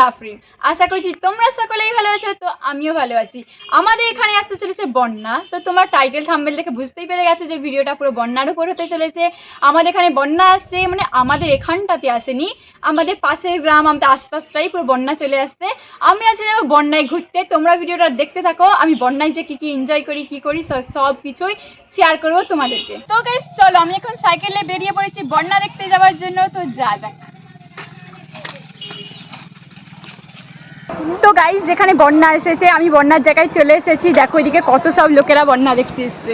আফরিন আশা করছি তোমরা সকলেই ভালো আছো, তো আমিও ভালো আছি। আমাদের এখানে আসতে চলেছে বন্যা। তো তোমার টাইটেল থাম্বেল দেখে বুঝতেই পেরে গেছো যে ভিডিওটা পুরো বন্যার উপর হতে চলেছে। আমাদের এখানে বন্যা আসছে মানে আমাদের এখানটাতে আসেনি। আমাদের পাশের গ্রাম, আমাদের আশপাশটাই পুরো বন্যা চলে আসছে। আমি আছি যাব বন্যায় ঘুরতে। তোমরা ভিডিওটা দেখতে থাকো। আমি বন্যায় যে কী কী এনজয় করি, কী করি সব- কিছুই শেয়ার করব তোমাদেরকে। তো গাইস চলো, আমি এখন সাইকেলে বেরিয়ে পড়েছি বন্যা দেখতে যাওয়ার জন্য। তো যা যাক। তো গাইস যেখানে বন্যা এসেছে, আমি বন্যার জায়গায় চলে এসেছি। দেখো এদিকে কত সব লোকেরা বন্যা দেখতে এসছে।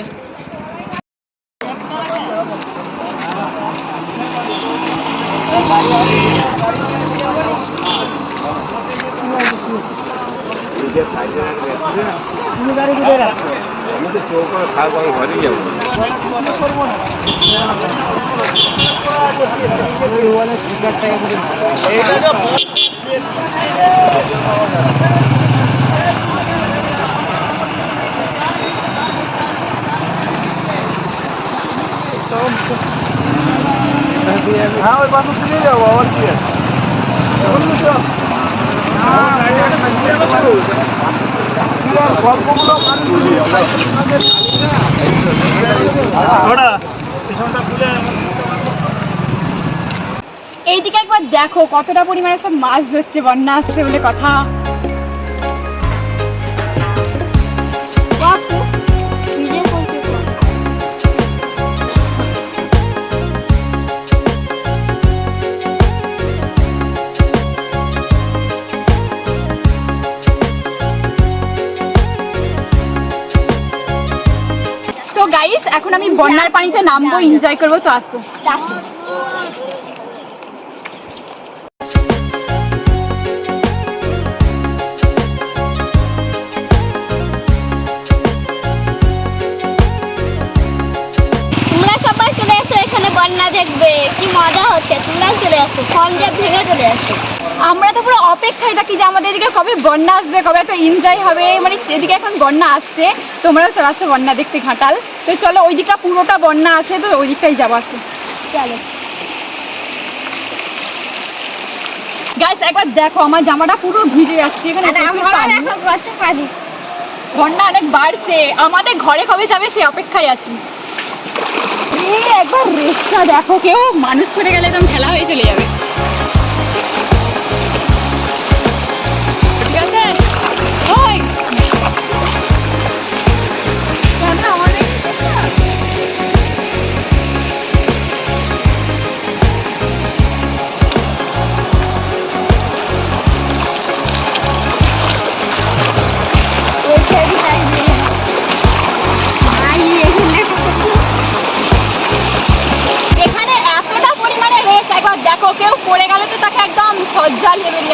হ্যাঁ ওই পাশে চলে যাব আবার কি আছে? গল্পগুলো এইদিকে একবার দেখো কতটা পরিমাণে সব মাছ ধরছে, বন্যা আসছে বলে কথা। গাইস এখন আমি বন্যার পানিতে নামবো এনজয় করব, তো আসো। বন্যা দেখবে কি মজা হচ্ছে তোমরাও চলে আসো সঞ্জয় ভেঙে চলে আসো। আমরা তো পুরো অপেক্ষায় থাকি যে আমাদের এদিকে কবে বন্যা আসবে কবে একটা এনজয় হবে মানে এদিকে এখন বন্যা আসছে তোমরাও চলে আসো বন্যা দেখতে ঘাটাল। তো চলো ওই দিকটা পুরোটা বন্যা আছে তো ওই দিকটাই যাব আসো। চলো। গাইস একবার দেখো আমার জামাটা পুরো ভিজে যাচ্ছে এখানে বন্যা অনেক বাড়ছে আমাদের ঘরে কবে যাবে সেই অপেক্ষায় আছি। একবার রেসটা দেখো কেউ মানুষ পড়ে গেলে একদম ঠেলা হয়ে চলে যাবে।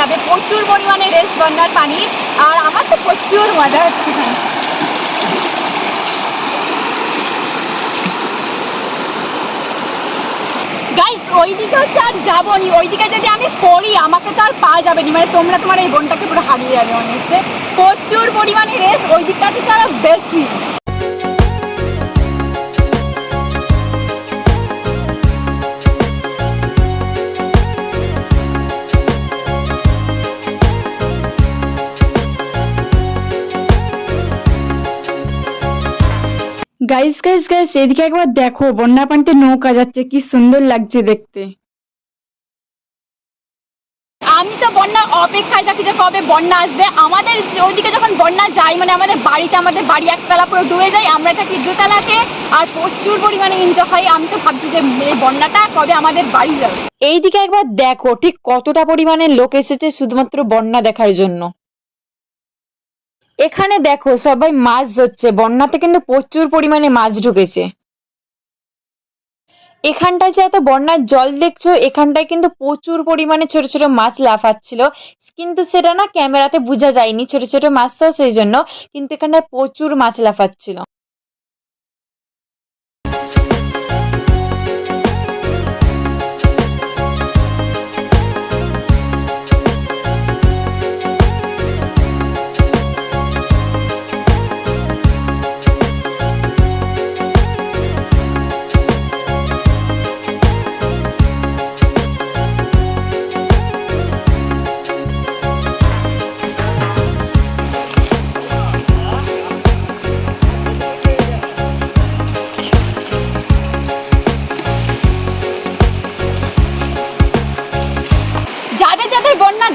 যাবে। প্রচুর পরিমাণে রেস বন্যার পানি। আর আমার তো প্রচুর মজা হচ্ছে। এখানে গাইস ওইদিকে হচ্ছে আর যাব নি ওইদিকে যদি আমি পড়ি, আমাকে তো আর পাওয়া যাবে নি। মানে তোমরা তোমার এই বোনটাকে পুরো হারিয়ে যাবে মনে হচ্ছে। প্রচুর পরিমাণে রেস ওই দিকটা থেকে আরও বেশি। গাইস গাইস গাইস এদিকে একবার দেখো বন্যা পানিতে নৌকা যাচ্ছে কি সুন্দর লাগছে দেখতে। আমি তো বন্যা অপেক্ষায় থাকি যে কবে বন্যা আসবে। আমাদের ওইদিকে যখন বন্যা যায় মানে আমাদের বাড়িতে আমাদের বাড়ি একতলা পুরো ডুবে যায় আমরা থাকি দোতলাতে আর প্রচুর পরিমাণে এনজয় হয়। আমি তো ভাবছি যে এই বন্যাটা কবে আমাদের বাড়ি যাবে। এইদিকে একবার দেখো ঠিক কতটা পরিমাণে লোক এসেছে শুধুমাত্র বন্যা দেখার জন্য। এখানে দেখো সবাই মাছ ধরছে, বন্যাতে কিন্তু প্রচুর পরিমাণে মাছ ঢুকেছে। এখানটায় যে এত বন্যার জল দেখছ, এখানটায় কিন্তু প্রচুর পরিমাণে ছোট ছোট মাছ লাফাচ্ছিল। কিন্তু সেটা না ক্যামেরাতে বোঝা যায়নি ছোট ছোট তো সেই জন্য, কিন্তু এখানটায় প্রচুর মাছ লাফাচ্ছিল।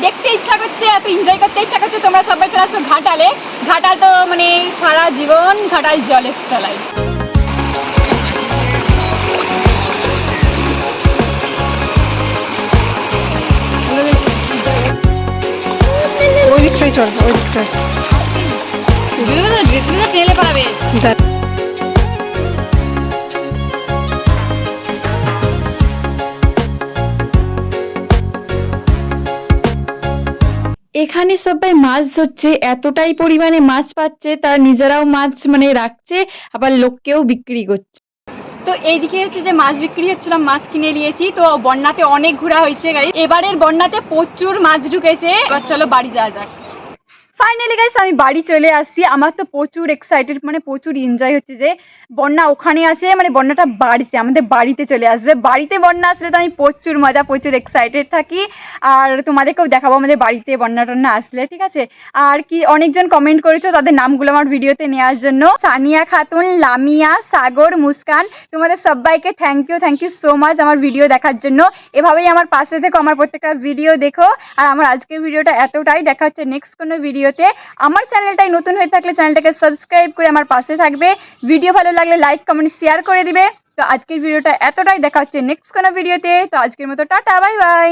একটু এনজয় করতে ইচ্ছা করছে তোমরা সবাই চলে আসো ঘাটালে। ঘাটাল তো মানে সারা জীবন ঘাটাল জলের তলায়। ওই দিকটাই চল ওই দিকটায় পাবে এখানে সবাই মাছ ধরছে, এতটাই পরিমাণে মাছ পাচ্ছে, তারা নিজেরাও মাছ মানে রাখছে, আবার লোককেও বিক্রি করছে। তো এইদিকে হচ্ছে যে মাছ বিক্রি হচ্ছিল, মাছ কিনে নিয়েছি, তো বন্যাতে অনেক ঘোরা হয়েছে এবারের বন্যাতে প্রচুর মাছ ঢুকেছে, এবার চলো বাড়ি যাওয়া যাক। ফাইনালি গাইস আমি বাড়ি চলে আসছি। আমার তো প্রচুর এক্সাইটেড মানে প্রচুর এনজয় হচ্ছে যে বন্যা ওখানে আছে মানে বন্যাটা বাড়িতে আমাদের বাড়িতে চলে আসবে। বাড়িতে বন্যা আসলে তো আমি প্রচুর মজা, প্রচুর এক্সাইটেড থাকি। আর তোমাদেরকেও দেখাবো আমাদের বাড়িতে বন্যা টন্যা আসলে, ঠিক আছে? আর কি অনেকজন কমেন্ট করেছ তাদের নামগুলো আমার ভিডিওতে নেওয়ার জন্য। সানিয়া খাতুন, লামিয়া, সাগর, মুস্কান, তোমাদের সবাইকে thank you thank you so much আমার ভিডিও দেখার জন্য। এভাবেই আমার পাশে থেকো, আমার প্রত্যেকটা ভিডিও দেখো। আর আমার আজকের ভিডিওটা এতটাই, দেখা হচ্ছে নেক্সট কোনো ভিডিওতে। আমার চ্যানেলটাই নতুন হয়ে থাকলে চ্যানেলটাকে সাবস্ক্রাইব করে আমার পাশে থাকবে। ভিডিও ভালো লাগলে লাইক কমেন্ট শেয়ার করে দিবে। তো আজকের ভিডিওটা এতটাই। দেখা হচ্ছে নেক্সট কোনো ভিডিওতে। তো আজকের মতো টাটা বাই বাই